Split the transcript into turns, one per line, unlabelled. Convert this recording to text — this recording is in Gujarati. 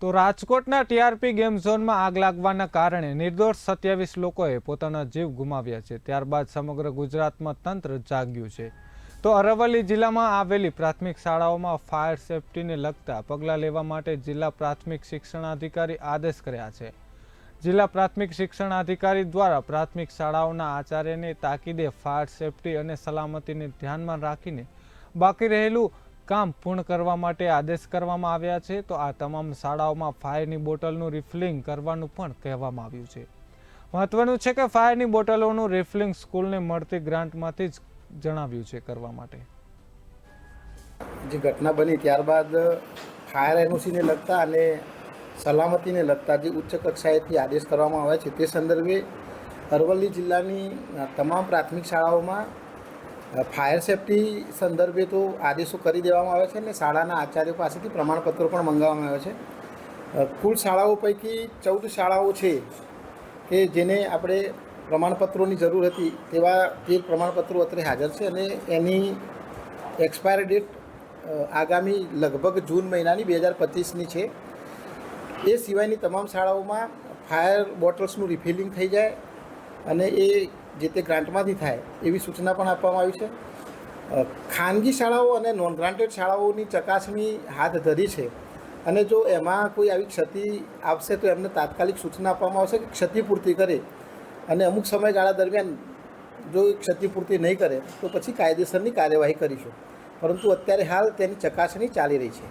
તો રાજકોટના ટીઆરપી ગેમ ઝોનમાં આગ લાગવાના કારણે નિર્દોષ સત્યાવીસ લોકોએ પોતાના જીવ ગુમાવ્યા છે. ત્યારબાદ સમગ્ર ગુજરાતમાં તંત્ર જાગ્યું છે. તો અરવલ્લી જિલ્લામાં આવેલી પ્રાથમિક શાળાઓમાં ફાયર સેફટીને લગતા પગલાં લેવા માટે જિલ્લા પ્રાથમિક શિક્ષણાધિકારી આદેશ કર્યા છે. જિલ્લા પ્રાથમિક શિક્ષણાધિકારી દ્વારા પ્રાથમિક શાળાઓના આચાર્યને તાકીદે ફાયર સેફટી અને સલામતીને ધ્યાનમાં રાખીને બાકી રહેલું કામ પૂર્ણ કરવા માટે આદેશ કરવામાં આવ્યા છે, તો આ તમામ શાળાઓમાં ફાયરની બોટલનું રિફિલિંગ કરવાનું પણ કહેવામાં આવ્યું છે. મહત્વનું છે કે ફાયરની બોટલોનું રિફિલિંગ સ્કૂલને મળતી ગ્રાન્ટમાંથી જ જણાવ્યું છે કરવા માટે.
જે ઘટના બની ત્યારબાદ ફાયર એનઓસીને લગતા અને સલામતીને લગતા જે ઉચ્ચ કક્ષાએથી આદેશ કરવામાં આવ્યા છે, તે સંદર્ભે અરવલ્લી જિલ્લાની તમામ પ્રાથમિક શાળાઓમાં ફાયર સેફટી સંદર્ભે તો આદેશો કરી દેવામાં આવ્યા છે અને શાળાના આચાર્યો પાસેથી પ્રમાણપત્રો પણ મંગાવવામાં આવ્યા છે. કુલ શાળાઓ પૈકી ચૌદ શાળાઓ છે કે જેને આપણે પ્રમાણપત્રોની જરૂર હતી તેવા તે પ્રમાણપત્રો અત્રે હાજર છે અને એની એક્સપાયર ડેટ આગામી લગભગ જૂન મહિનાની બે હજાર પચીસની છે. એ સિવાયની તમામ શાળાઓમાં ફાયર બોટલ્સનું રિફિલિંગ થઈ જાય અને એ જે તે ગ્રાન્ટમાંથી થાય, એવી સૂચના પણ આપવામાં આવી છે. ખાનગી શાળાઓ અને નોન ગ્રાન્ટેડ શાળાઓની ચકાસણી હાથ ધરી છે. અને જો એમાં કોઈ આવી ક્ષતિ આવશે તો એમને તાત્કાલિક સૂચના આપવામાં આવશે કે ક્ષતિપૂર્તિ કરે. અને અમુક સમયગાળા દરમિયાન જો ક્ષતિપૂર્તિ નહીં કરે, તો પછી કાયદેસરની કાર્યવાહી કરીશું. પરંતુ અત્યારે હાલ તેની ચકાસણી ચાલી રહી છે.